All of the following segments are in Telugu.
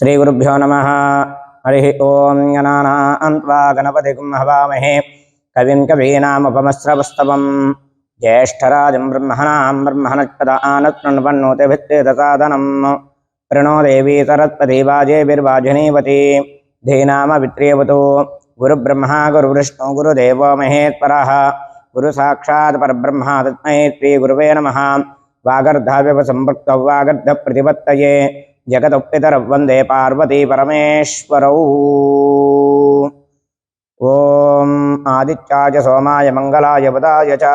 श्रीगुरुभ्यो नमः। हरिः ॐ गणानान्त्वा गणपतिगुं हवामहे। कविं कवीनामुपमस्रवस्तवं ज्येष्ठराजं ब्रह्मणां ब्रह्मणत्पदानत्प्रणपन्नोति भित्तेतसादनं प्रणो देवी सरत्पदी वाजेभिर्वाजिनीवती। धीनामपित्रेवतो गुरुब्रह्मा, गुरुविष्णु, गुरुदेवो महेत्परः गुरुसाक्षात् परब्रह्मा तस्मै श्रीगुरुवे नमः। वागर्धाव्यवसम्पृक्तौ वागर्धप्रतिपत्तये। గురువే జగదొప్పితర వందే పార్వతీ పరమేశ్వరౌ ఓం ఆదిత్యాయ సోమాయ మంగళాయ బుధాయ చ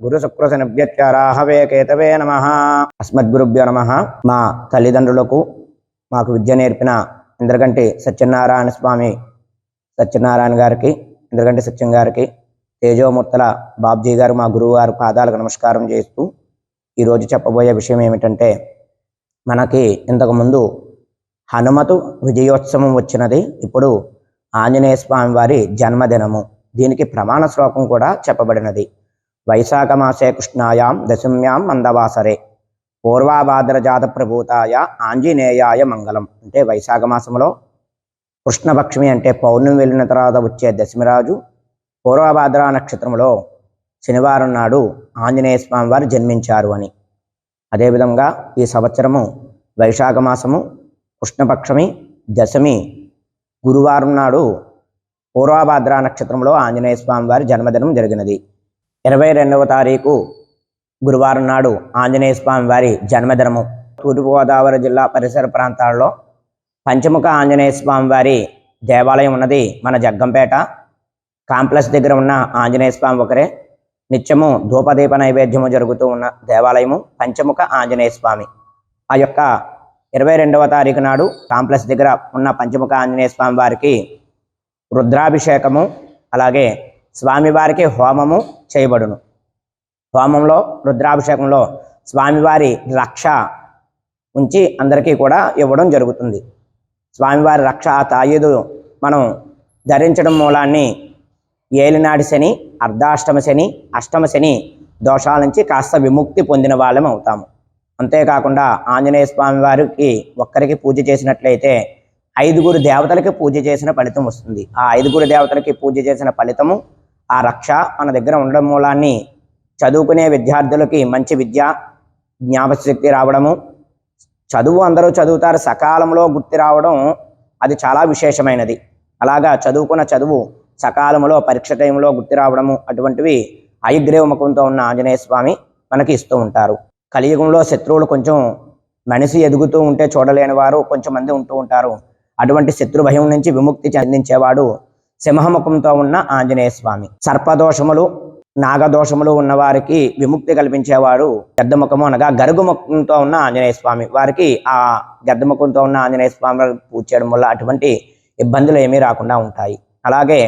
గురుశుక్రశనిభ్యచ్చ రాహవే కేతవే నమ అస్మద్గురుభ్యో నమ మా తల్లిదండ్రులకు మాకు విద్య నేర్పిన ఇంద్రగంటి సత్యనారాయణ స్వామి సత్యనారాయణ గారికి ఇంద్రగంటి సత్యం గారికి తేజోమూర్తల బాబ్జీ గారు మా గురువు గారు పాదాలకు నమస్కారం చేస్తూ ఈరోజు చెప్పబోయే విషయం ఏమిటంటే మనకి ఇంతకుముందు హనుమతు విజయోత్సవం వచ్చినది. ఇప్పుడు ఆంజనేయ స్వామి వారి జన్మదినము. దీనికి ప్రమాణ శ్లోకం కూడా చెప్పబడినది. వైశాఖ మాసే కృష్ణాయాం దశమ్యాం మందవాసరే. పూర్వాభాద్రజాత ప్రభూతాయ ఆంజనేయాయ మంగళం. అంటే వైశాఖ మాసంలో కృష్ణపక్షమి అంటే పౌర్ణమి వెళ్ళిన తర్వాత వచ్చే దశమిరాజు. పూర్వభాద్ర నక్షత్రంలో శనివారం నాడు ఆంజనేయ స్వామి వారు జన్మించారు అని. అదేవిధంగా ఈ సంవత్సరము వైశాఖ మాసము కృష్ణపక్షమి దశమి గురువారం నాడు పూర్వభాద్ర నక్షత్రంలో ఆంజనేయ స్వామి వారి జన్మదినం జరిగినది. ఇరవై రెండవ తారీఖు గురువారం నాడు ఆంజనేయ స్వామి వారి జన్మదినము. తూర్పుగోదావరి జిల్లా పరిసర ప్రాంతాల్లో పంచముఖ ఆంజనేయ స్వామి వారి దేవాలయం ఉన్నది మన జగ్గంపేట. కాంప్లెక్స్ దగ్గర ఉన్న ఆంజనేయ స్వామి ఒకరే. నిత్యము ధూపదీప నైవేద్యము జరుగుతూ ఉన్న దేవాలయము పంచముఖ ఆంజనేయ స్వామి. ఆ యొక్క ఇరవై రెండవ తారీఖు నాడు కాంప్లెక్స్ దగ్గర ఉన్న పంచముఖ ఆంజనేయ స్వామి వారికి రుద్రాభిషేకము అలాగే స్వామివారికి హోమము చేయబడును. హోమంలో రుద్రాభిషేకంలో స్వామివారి రక్ష ఉంచి అందరికీ కూడా ఇవ్వడం జరుగుతుంది. స్వామివారి రక్ష ఆ తాయుదు మనం ధరించడం మూలాన్ని ఏలినాడి శని అర్ధాష్టమ శని అష్టమ శని దోషాల నుంచి కాస్త విముక్తి పొందిన వాళ్ళం అవుతాము. అంతేకాకుండా ఆంజనేయ స్వామి వారికి ఒక్కరికి పూజ చేసినట్లయితే ఐదుగురు దేవతలకి పూజ చేసిన ఫలితం వస్తుంది. ఆ ఐదుగురు దేవతలకి పూజ చేసిన ఫలితము ఆ రక్ష మన దగ్గర ఉండడం మూలాన్ని చదువుకునే విద్యార్థులకి మంచి విద్య జ్ఞాపశక్తి రావడము చదువు అందరూ చదువుతారు సకాలంలో గుర్తి రావడం అది చాలా విశేషమైనది. అలాగా చదువుకున్న చదువు సకాలంలో పరీక్ష టైంలో గుర్తి రావడము అటువంటివి అయగ్రీవ ముఖంతో ఉన్న ఆంజనేయ స్వామి మనకి ఇస్తూ ఉంటారు. కలియుగంలో శత్రువులు కొంచెం మనిషి ఎదుగుతూ ఉంటే చూడలేని వారు కొంచెం మంది ఉంటూ ఉంటారు. అటువంటి శత్రు భయం నుంచి విముక్తి చెందించేవాడు సింహముఖంతో ఉన్న ఆంజనేయ స్వామి. సర్పదోషములు నాగదోషములు ఉన్నవారికి విముక్తి కల్పించేవాడు గద్దముఖము అనగా గరుగుముఖంతో ఉన్న ఆంజనేయ స్వామి. వారికి ఆ గద్దముఖంతో ఉన్న ఆంజనేయ స్వామి పూజ చేయడం వల్ల అటువంటి ఇబ్బందులు ఏమీ రాకుండా ఉంటాయి. అలాగే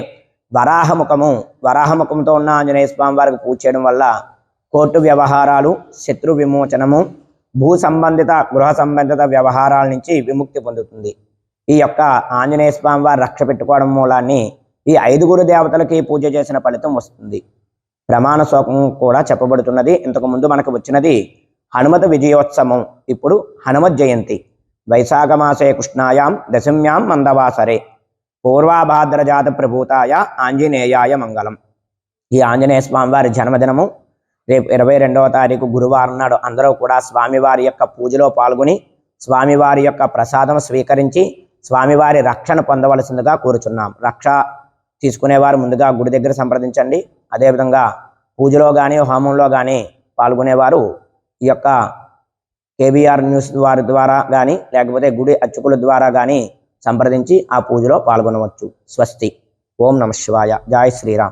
వరాహముఖము వరాహముఖంతో ఉన్న ఆంజనేయ స్వామి వారికి పూజ చేయడం వల్ల కోర్టు వ్యవహారాలు శత్రు విమోచనము భూ సంబంధిత గృహ సంబంధిత వ్యవహారాల నుంచి విముక్తి పొందుతుంది. ఈ యొక్క ఆంజనేయ స్వామి వారు రక్ష పెట్టుకోవడం మూలాన్ని ఈ ఐదుగురు దేవతలకి పూజ చేసిన ఫలితం వస్తుంది. ప్రమాణ శోకం కూడా చెప్పబడుతున్నది. ఇంతకుముందు మనకు వచ్చినది హనుమత విజయోత్సవం. ఇప్పుడు హనుమత్ జయంతి. వైశాఖ మాసే కృష్ణాయాం దశమ్యాం మందవాసరే. పూర్వాభాద్రజాత ప్రభూతాయ ఆంజనేయాయ మంగళం. ఈ ఆంజనేయ స్వామి వారి జన్మదినము రేపు ఇరవై రెండవ తారీఖు గురువారం నాడు అందరూ కూడా స్వామివారి యొక్క పూజలో పాల్గొని స్వామివారి యొక్క ప్రసాదం స్వీకరించి స్వామివారి రక్షణ పొందవలసిందిగా కోరుచున్నాం. రక్ష తీసుకునేవారు ముందుగా గుడి దగ్గర సంప్రదించండి. అదేవిధంగా పూజలో కానీ హోమంలో కానీ పాల్గొనేవారు ఈ యొక్క కేబీఆర్ న్యూస్ వారి ద్వారా కానీ లేకపోతే గుడి అర్చకుల ద్వారా కానీ సంప్రదించి ఆ పూజలో పాల్గొనవచ్చు. స్వస్తి. ఓం నమ శివాయ. జాయ్ శ్రీరామ్.